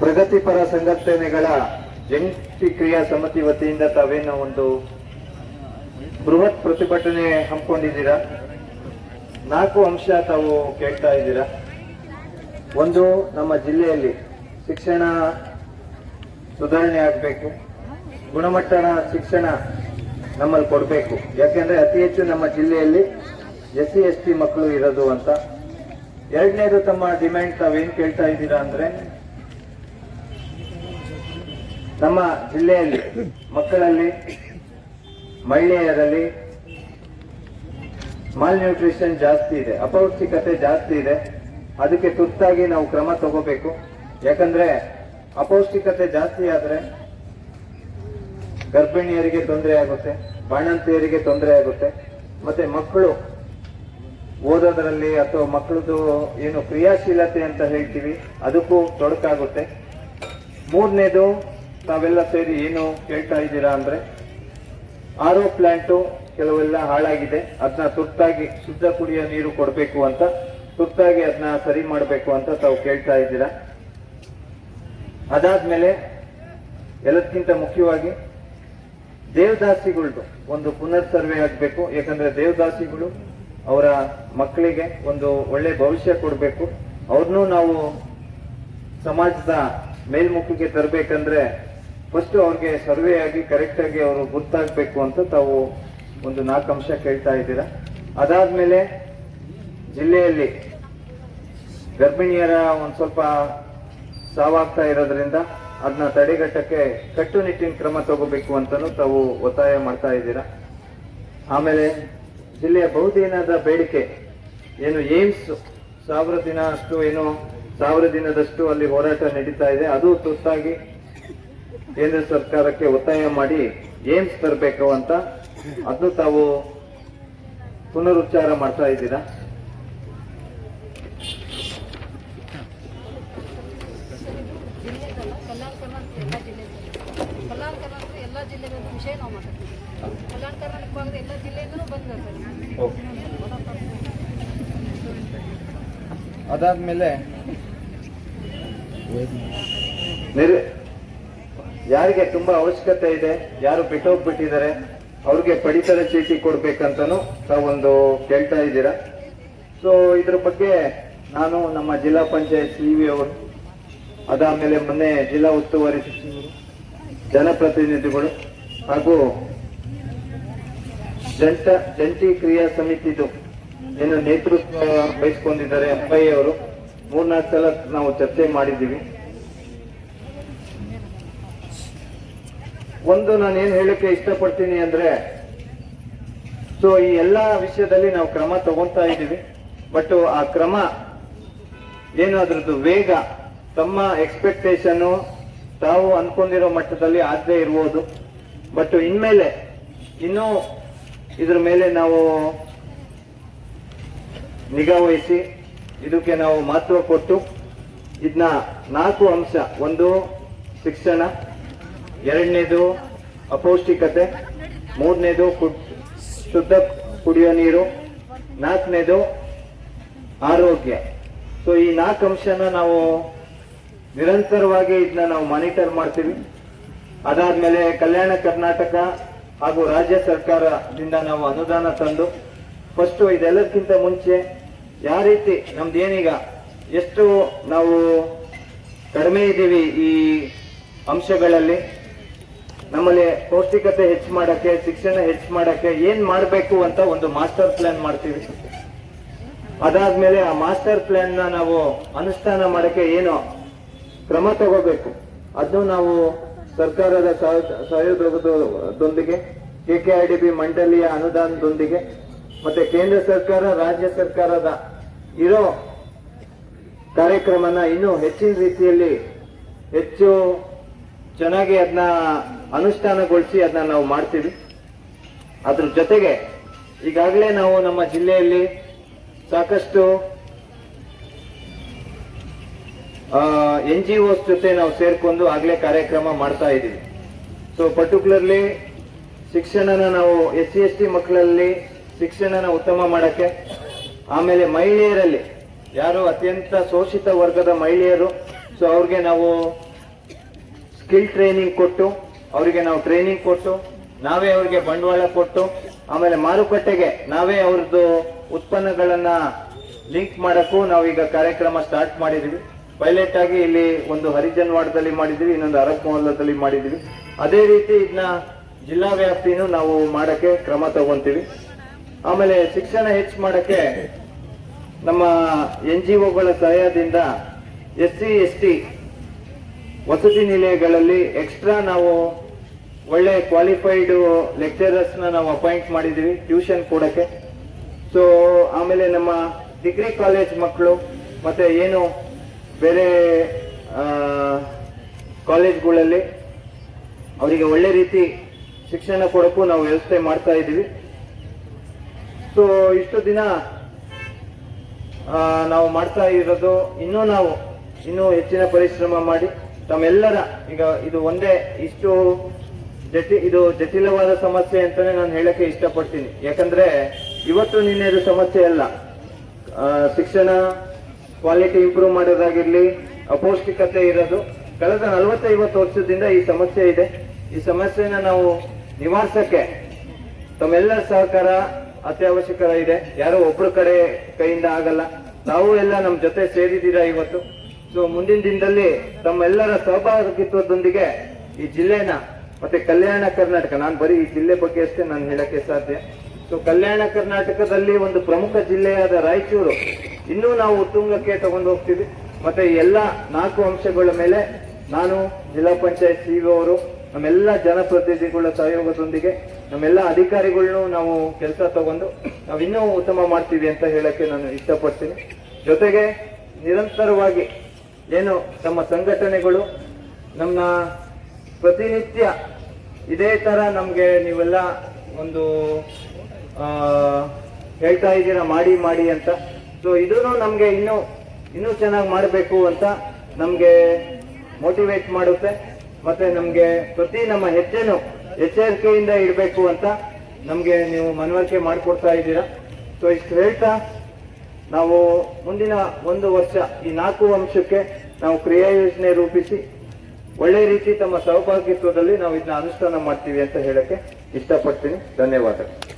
ಪ್ರಗತಿಪರ ಸಂಘಟನೆಗಳ ಜಂಟಿ ಕ್ರಿಯಾ ಸಮಿತಿ ವತಿಯಿಂದ ತಾವೇನೋ ಒಂದು ಬೃಹತ್ ಪ್ರತಿಭಟನೆ ಹಮ್ಮಿಕೊಂಡಿದ್ದೀರಾ? ನಾಲ್ಕು ಅಂಶ ತಾವು ಕೇಳ್ತಾ ಇದ್ದೀರಾ? ಒಂದು, ನಮ್ಮ ಜಿಲ್ಲೆಯಲ್ಲಿ ಶಿಕ್ಷಣ ಸುಧಾರಣೆ ಆಗಬೇಕು. ಗುಣಮಟ್ಟದ ಶಿಕ್ಷಣ ನಮ್ಮಲ್ಲಿ ಕೊಡಬೇಕು. ಯಾಕೆಂದ್ರೆ ಅತಿ ಹೆಚ್ಚು ನಮ್ಮ ಜಿಲ್ಲೆಯಲ್ಲಿ ಎಸ್ ಸಿ, ಎಸ್ ಟಿ ಮಕ್ಕಳು ಇರೋದು ಅಂತ. ಎರಡನೇದು, ತಮ್ಮ ಡಿಮ್ಯಾಂಡ್ ತಾವೇನು ಕೇಳ್ತಾ ಇದ್ದೀರಾ ಅಂದ್ರೆ ನಮ್ಮ ಜಿಲ್ಲೆಯಲ್ಲಿ, ಮಕ್ಕಳಲ್ಲಿ, ಮಹಿಳೆಯರಲ್ಲಿ ಮಾಲ್ ನ್ಯೂಟ್ರಿಷನ್ ಜಾಸ್ತಿ ಇದೆ, ಅಪೌಷ್ಟಿಕತೆ ಜಾಸ್ತಿ ಇದೆ. ಅದಕ್ಕೆ ತುರ್ತಾಗಿ ನಾವು ಕ್ರಮ ತಗೋಬೇಕು. ಯಾಕಂದ್ರೆ ಅಪೌಷ್ಟಿಕತೆ ಜಾಸ್ತಿ ಆದ್ರೆ ಗರ್ಭಿಣಿಯರಿಗೆ ತೊಂದರೆ ಆಗುತ್ತೆ, ಬಾಣಂತಿಯರಿಗೆ ತೊಂದರೆ ಆಗುತ್ತೆ. ಮತ್ತೆ ಮಕ್ಕಳು ಓದೋದ್ರಲ್ಲಿ ಅಥವಾ ಮಕ್ಕಳದು ಏನು ಕ್ರಿಯಾಶೀಲತೆ ಅಂತ ಹೇಳ್ತೀವಿ, ಅದಕ್ಕೂ ತೊಡಕಾಗುತ್ತೆ. ಮೂರನೇದು ತಾವೆಲ್ಲ ಸೇರಿ ಏನು ಕೇಳ್ತಾ ಇದ್ದೀರಾ ಅಂದ್ರೆ ಆರೋ ಪ್ಲಾಂಟು ಕೆಲವೆಲ್ಲ ಹಾಳಾಗಿದೆ. ಅದನ್ನ ತುರ್ತಾಗಿ ಶುದ್ಧ ಕುಡಿಯೋ ನೀರು ಕೊಡಬೇಕು ಅಂತ, ತುರ್ತಾಗಿ ಅದನ್ನ ಸರಿ ಮಾಡಬೇಕು ಅಂತ ತಾವು ಕೇಳ್ತಾ ಇದ್ದೀರಾ? ಅದಾದ್ಮೇಲೆ ಎಲ್ಲದಕ್ಕಿಂತ ಮುಖ್ಯವಾಗಿ ದೇವದಾಸಿಗಳ್ದು ಒಂದು ಪುನರ್ ಸರ್ವೆ ಆಗಬೇಕು. ಯಾಕಂದ್ರೆ ದೇವದಾಸಿಗಳು ಅವರ ಮಕ್ಕಳಿಗೆ ಒಂದು ಒಳ್ಳೆ ಭವಿಷ್ಯ ಕೊಡಬೇಕು. ಅವ್ರನ್ನೂ ನಾವು ಸಮಾಜದ ಮೇಲ್ಮುಖಕ್ಕೆ ತರಬೇಕಂದ್ರೆ ಫಸ್ಟ್ ಅವ್ರಿಗೆ ಸರ್ವೆ ಆಗಿ ಕರೆಕ್ಟ್ ಆಗಿ ಅವರು ಗೊತ್ತಾಗಬೇಕು ಅಂತ ತಾವು ಒಂದು ನಾಲ್ಕು ಅಂಶ ಕೇಳ್ತಾ ಇದ್ದೀರಾ. ಅದಾದ್ಮೇಲೆ ಜಿಲ್ಲೆಯಲ್ಲಿ ಗರ್ಭಿಣಿಯರ ಒಂದು ಸ್ವಲ್ಪ ಸಾವಾಗ್ತಾ ಇರೋದ್ರಿಂದ ಅದನ್ನ ತಡೆಗಟ್ಟಕ್ಕೆ ಕಟ್ಟುನಿಟ್ಟಿನ ಕ್ರಮ ತಗೋಬೇಕು ಅಂತಲೂ ತಾವು ಒತ್ತಾಯ ಮಾಡ್ತಾ ಇದ್ದೀರಾ. ಆಮೇಲೆ ಜಿಲ್ಲೆಯ ಬಹುದಿನದ ಬೇಡಿಕೆ ಏನು, ಏಮ್ಸ್ ಸಾವಿರ ದಿನ ಅಷ್ಟು, ಏನು ಸಾವಿರ ದಿನದಷ್ಟು ಅಲ್ಲಿ ಹೋರಾಟ ನಡೀತಾ ಇದೆ. ಅದು ತುರ್ತಾಗಿ ಕೇಂದ್ರ ಸರ್ಕಾರಕ್ಕೆ ಒತ್ತಾಯ ಮಾಡಿ ಏಮ್ಸ್ ತರಬೇಕು ಅಂತ ಅದನ್ನು ತಾವು ಪುನರುಚ್ಚಾರ ಮಾಡ್ತಾ ಇದ್ದೀರಾ? ಜಿಲ್ಲೆದಲ್ಲ ಕಲ್ಯಾಣ ಕರ್ನಾಟಕ ಎಲ್ಲ ಜಿಲ್ಲೆಗಳು ಕಲ್ಯಾಣ ಕರ್ನಾಟಕ ಎಲ್ಲ ಜಿಲ್ಲೆಗಳ ವಿಷಯ ನಾವು ಮಾತಾಡ್ತೀವಿ. ಕಲ್ಯಾಣ ಕರ್ನಾಟಕ ಭಾಗದ ಎಲ್ಲ ಜಿಲ್ಲೆಯಿಂದಲೂ ಬಂದಿರ್ತಾರೆ ಓಕೆ ಅದಾದ್ಮೇಲೆ ನಿರ್- ಯಾರಿಗೆ ತುಂಬಾ ಅವಶ್ಯಕತೆ ಇದೆ, ಯಾರು ಬಿಟ್ಟೋಗ್ಬಿಟ್ಟಿದ್ದಾರೆ, ಅವ್ರಿಗೆ ಪಡಿತರ ಚೀಟಿ ಕೊಡ್ಬೇಕಂತನೂ ತಾವೊಂದು ಕೇಳ್ತಾ ಇದ್ದೀರಾ? ಸೊ ಇದ್ರ ಬಗ್ಗೆ ನಾನು ನಮ್ಮ ಜಿಲ್ಲಾ ಪಂಚಾಯತ್ ಸಿ ವಿ ಅವರು ಅದಾದ್ಮೇಲೆ ಮೊನ್ನೆ ಜಿಲ್ಲಾ ಉಸ್ತುವಾರಿ ಜನಪ್ರತಿನಿಧಿಗಳು ಹಾಗೂ ಜಂಟ, ಜಂಟಿ ಕ್ರಿಯಾ ಸಮಿತಿದು ಏನು ನೇತೃತ್ವ ವಹಿಸ್ಕೊಂಡಿದ್ದಾರೆ ಎಫ್ಐ ಅವರು, ಮೂರ್ನಾಲ್ಕು ಸಲ ನಾವು ಚರ್ಚೆ ಮಾಡಿದ್ದೀವಿ. ಒಂದು ನಾನು ಏನ್ ಹೇಳಕ್ಕೆ ಇಷ್ಟಪಡ್ತೀನಿ ಅಂದ್ರೆ ಸೊ ಈ ಎಲ್ಲಾ ವಿಷಯದಲ್ಲಿ ನಾವು ಕ್ರಮ ತಗೊಂತಾ ಇದ್ದೀವಿ. ಬಟ್ ಆ ಕ್ರಮ ಏನು ಅದ್ರದ್ದು ವೇಗ, ತಮ್ಮ ಎಕ್ಸ್ಪೆಕ್ಟೇಷನ್ ತಾವು ಅನ್ಕೊಂಡಿರೋ ಮಟ್ಟದಲ್ಲಿ ಆಗದೆ ಇರ್ಬೋದು. ಬಟ್ ಇನ್ಮೇಲೆ, ಇನ್ನೂ ಇದ್ರ ಮೇಲೆ ನಾವು ನಿಗಾ ವಹಿಸಿ, ಇದಕ್ಕೆ ನಾವು ಮಹತ್ವ ಕೊಟ್ಟು ಇದನ್ನ ನಾಲ್ಕು ಅಂಶ, ಒಂದು ಶಿಕ್ಷಣ ಎರಡನೇದು ಅಪೌಷ್ಟಿಕತೆ, ಮೂರನೇದು ಶುದ್ಧ ಕುಡಿಯೋ ನೀರು, ನಾಲ್ಕನೇದು ಆರೋಗ್ಯ. ಸೊ ಈ ನಾಲ್ಕು ಅಂಶನ ನಾವು ನಿರಂತರವಾಗಿ ಇದನ್ನ ನಾವು ಮಾನಿಟರ್ ಮಾಡ್ತೀವಿ. ಅದಾದ್ಮೇಲೆ ಕಲ್ಯಾಣ ಕರ್ನಾಟಕ ಹಾಗೂ ರಾಜ್ಯ ಸರ್ಕಾರದಿಂದ ನಾವು ಅನುದಾನ ತಂದು ಫಸ್ಟ್ ಇದೆಲ್ಲದಕ್ಕಿಂತ ಮುಂಚೆ ಯಾವ ರೀತಿ ನಮ್ದೇನೀಗ ಎಷ್ಟು ನಾವು ಕಡಿಮೆ ಇದ್ದೀವಿ ಈ ಅಂಶಗಳಲ್ಲಿ. ನಮ್ಮಲ್ಲಿ ಪೌಷ್ಟಿಕತೆ ಹೆಚ್ಚು ಮಾಡಕ್ಕೆ, ಶಿಕ್ಷಣ ಹೆಚ್ಚು ಮಾಡಕ್ಕೆ ಏನ್ ಮಾಡಬೇಕು ಅಂತ ಒಂದು ಮಾಸ್ಟರ್ ಪ್ಲಾನ್ ಮಾಡ್ತೀವಿ. ಅದಾದ್ಮೇಲೆ ಆ ಮಾಸ್ಟರ್ ಪ್ಲಾನ್ನ ನಾವು ಅನುಷ್ಠಾನ ಮಾಡಕ್ಕೆ ಏನು ಕ್ರಮ ತಗೋಬೇಕು? ಅದನ್ನು ನಾವು ಸರ್ಕಾರದ ಸಹ- ಸಹಯೋಗದೊಂದಿಗೆ ಬಿ ಮಂಡಳಿಯ ಅನುದಾನದೊಂದಿಗೆ, ಮತ್ತೆ ಕೇಂದ್ರ ಸರ್ಕಾರ, ರಾಜ್ಯ ಸರ್ಕಾರದ ಇರೋ ಕಾರ್ಯಕ್ರಮನ ಇನ್ನೂ ಹೆಚ್ಚಿನ ರೀತಿಯಲ್ಲಿ ಹೆಚ್ಚು ಚೆನ್ನಾಗಿ ಅದನ್ನ ಅನುಷ್ಠಾನಗೊಳಿಸಿ ಅದನ್ನ ನಾವು ಮಾಡ್ತೀವಿ. ಅದ್ರ ಜೊತೆಗೆ ಈಗಾಗಲೇ ನಾವು ನಮ್ಮ ಜಿಲ್ಲೆಯಲ್ಲಿ ಸಾಕಷ್ಟು ಎನ್ ಜಿ ಒಸ್ ಜೊತೆ ನಾವು ಸೇರ್ಕೊಂಡು ಆಗ್ಲೇ ಕಾರ್ಯಕ್ರಮ ಮಾಡ್ತಾ ಇದ್ದೀವಿ. ಸೊ ಪರ್ಟಿಕ್ಯುಲರ್ಲಿ ಶಿಕ್ಷಣನ ನಾವು ಎಸ್ ಸಿ, ಎಸ್ ಟಿ ಮಕ್ಕಳಲ್ಲಿ ಶಿಕ್ಷಣನ ಉತ್ತಮ ಮಾಡಕ್ಕೆ, ಆಮೇಲೆ ಮಹಿಳೆಯರಲ್ಲಿ, ಯಾರು ಅತ್ಯಂತ ಶೋಷಿತ ವರ್ಗದ ಮಹಿಳೆಯರು ಸೊ ಅವ್ರಿಗೆ ನಾವು ಸ್ಕಿಲ್ ಟ್ರೈನಿಂಗ್ ಕೊಟ್ಟು, ಅವರಿಗೆ ನಾವು ಟ್ರೈನಿಂಗ್ ಕೊಟ್ಟು, ನಾವೇ ಅವರಿಗೆ ಬಂಡವಾಳ ಕೊಟ್ಟು, ಆಮೇಲೆ ಮಾರುಕಟ್ಟೆಗೆ ನಾವೇ ಅವ್ರದ್ದು ಉತ್ಪನ್ನಗಳನ್ನ ಲಿಂಕ್ ಮಾಡಕ್ಕೂ ನಾವೀಗ ಕಾರ್ಯಕ್ರಮ ಸ್ಟಾರ್ಟ್ ಮಾಡಿದೀವಿ. ಪೈಲಟ್ ಆಗಿ ಇಲ್ಲಿ ಒಂದು ಹರಿಜನ್ವಾಡದಲ್ಲಿ ಮಾಡಿದೀವಿ ಮಾಡಿದ್ವಿ ಇನ್ನೊಂದು ಅರಬ್ ಮೊಹಲ್ಲದಲ್ಲಿ ಮಾಡಿದ್ವಿ. ಅದೇ ರೀತಿ ಇದನ್ನ ಜಿಲ್ಲಾ ವ್ಯಾಪ್ತಿನೂ ನಾವು ಮಾಡಕ್ಕೆ ಕ್ರಮ ತಗೊಂತೀವಿ. ಆಮೇಲೆ ಶಿಕ್ಷಣ ಹೆಚ್ಚು ಮಾಡಕ್ಕೆ ನಮ್ಮ ಎನ್ ಜಿ ಒಗಳ ಸಹಾಯದಿಂದ ಎಸ್ ಸಿ, ಎಸ್ ಟಿ ವಸತಿ ನಿಲಯಗಳಲ್ಲಿ ಎಕ್ಸ್ಟ್ರಾ ನಾವು ಒಳ್ಳೆ ಕ್ವಾಲಿಫೈಡ್ ಲೆಕ್ಚರರ್ಸ್ ನಾವು ಅಪಾಯಿಂಟ್ ಮಾಡಿದೀವಿ ಟ್ಯೂಷನ್ ಕೊಡಕ್ಕೆ. ಸೊ ಆಮೇಲೆ ನಮ್ಮ ಡಿಗ್ರಿ ಕಾಲೇಜ್ ಮಕ್ಕಳು, ಮತ್ತೆ ಏನು ಬೇರೆ ಕಾಲೇಜ್ಗಳಲ್ಲಿ ಅವರಿಗೆ ಒಳ್ಳೆ ರೀತಿ ಶಿಕ್ಷಣ ಕೊಡೋಕ್ಕೂ ನಾವು ವ್ಯವಸ್ಥೆ ಮಾಡ್ತಾ ಇದ್ದೀವಿ. ಸೊ ಇಷ್ಟು ದಿನ ನಾವು ಮಾಡ್ತಾ ಇರೋದು, ಇನ್ನೂ ನಾವು, ಇನ್ನೂ ಹೆಚ್ಚಿನ ಪರಿಶ್ರಮ ಮಾಡಿ ತಮ್ಮೆಲ್ಲರ, ಈಗ ಇದು ಒಂದೇ ಇಷ್ಟು ಜಟಿ, ಇದು ಜಟಿಲವಾದ ಸಮಸ್ಯೆ ಅಂತಾನೆ ನಾನು ಹೇಳಕ್ಕೆ ಇಷ್ಟಪಡ್ತೀನಿ. ಯಾಕಂದ್ರೆ ಇವತ್ತು ನಿನ್ನೆದು ಸಮಸ್ಯೆ ಅಲ್ಲ. ಶಿಕ್ಷಣ ಕ್ವಾಲಿಟಿ ಇಂಪ್ರೂವ್ ಮಾಡೋದಾಗಿರ್ಲಿ, ಅಪೌಷ್ಟಿಕತೆ ಇರೋದು, ಕಳೆದ ನಲವತ್ತೈವತ್ತು ವರ್ಷದಿಂದ ಈ ಸಮಸ್ಯೆ ಇದೆ. ಈ ಸಮಸ್ಯೆನ ನಾವು ನಿವಾರಿಸಕ್ಕೆ ತಮ್ಮೆಲ್ಲರ ಸಹಕಾರ ಅತ್ಯವಶ್ಯಕರ ಇದೆ. ಯಾರೋ ಒಬ್ಬರು ಕಡೆ ಕೈಯಿಂದ ಆಗಲ್ಲ. ತಾವು ಎಲ್ಲ ನಮ್ಮ ಜೊತೆ ಸೇರಿದ್ದೀರಾ ಇವತ್ತು? ಸೊ ಮುಂದಿನ ದಿನದಲ್ಲಿ ತಮ್ಮೆಲ್ಲರ ಸಹಭಾಗಿತ್ವದೊಂದಿಗೆ ಈ ಜಿಲ್ಲೆನ ಮತ್ತೆ ಕಲ್ಯಾಣ ಕರ್ನಾಟಕ, ನಾನು ಬರೀ ಈ ಜಿಲ್ಲೆ ಬಗ್ಗೆ ಅಷ್ಟೇ ನಾನು ಹೇಳಕ್ಕೆ ಸಾಧ್ಯ. ಸೊ ಕಲ್ಯಾಣ ಕರ್ನಾಟಕದಲ್ಲಿ ಒಂದು ಪ್ರಮುಖ ಜಿಲ್ಲೆಯಾದ ರಾಯಚೂರು, ಇನ್ನೂ ನಾವು ಉತ್ತುಂಗಕ್ಕೆ ತಗೊಂಡು ಹೋಗ್ತೀವಿ. ಮತ್ತೆ ಎಲ್ಲ ನಾಲ್ಕು ಅಂಶಗಳ ಮೇಲೆ ನಾನು ಜಿಲ್ಲಾ ಪಂಚಾಯತ್ ಸಿಇಒ ಅವರು, ನಮ್ಮೆಲ್ಲ ಜನಪ್ರತಿನಿಧಿಗಳ ಸಹಯೋಗದೊಂದಿಗೆ, ನಮ್ಮೆಲ್ಲ ಅಧಿಕಾರಿಗಳನ್ನೂ ನಾವು ಕೆಲಸ ತಗೊಂಡು ನಾವು ಇನ್ನೂ ಉತ್ತಮ ಮಾಡ್ತೀವಿ ಅಂತ ಹೇಳಕ್ಕೆ ನಾನು ಇಷ್ಟಪಡ್ತೀನಿ. ಜೊತೆಗೆ ನಿರಂತರವಾಗಿ ಏನು ನಮ್ಮ ಸಂಘಟನೆಗಳು, ನಮ್ಮ ಪ್ರತಿನಿತ್ಯ ಇದೇ ತರ ನಮ್ಗೆ ನೀವೆಲ್ಲ ಒಂದು ಹೇಳ್ತಾ ಇದ್ದೀರಾ, ಮಾಡಿ ಮಾಡಿ ಅಂತ. ಸೊ ಇದೂ ನಮ್ಗೆ ಇನ್ನೂ ಇನ್ನೂ ಚೆನ್ನಾಗಿ ಮಾಡಬೇಕು ಅಂತ ನಮ್ಗೆ ಮೋಟಿವೇಟ್ ಮಾಡುತ್ತೆ. ಮತ್ತೆ ನಮ್ಗೆ ಪ್ರತಿ ನಮ್ಮ ಹೆಜ್ಜೆನು ಎಚ್ಚರಿಕೆಯಿಂದ ಇಡಬೇಕು ಅಂತ ನಮ್ಗೆ ನೀವು ಮನವರಿಕೆ ಮಾಡಿಕೊಡ್ತಾ ಇದ್ದೀರಾ. ಸೊ ಇಷ್ಟು ಹೇಳ್ತಾ, ನಾವು ಮುಂದಿನ ಒಂದು ವರ್ಷ ಈ ನಾಲ್ಕು ಅಂಶಕ್ಕೆ ನಾವು ಕ್ರಿಯಾ ಯೋಜನೆ ರೂಪಿಸಿ ಒಳ್ಳೆ ರೀತಿ ತಮ್ಮ ಸಹಭಾಗಿತ್ವದಲ್ಲಿ ನಾವು ಇದನ್ನ ಅನುಷ್ಠಾನ ಮಾಡ್ತೀವಿ ಅಂತ ಹೇಳಕ್ಕೆ ಇಷ್ಟಪಡ್ತೀನಿ. ಧನ್ಯವಾದಗಳು.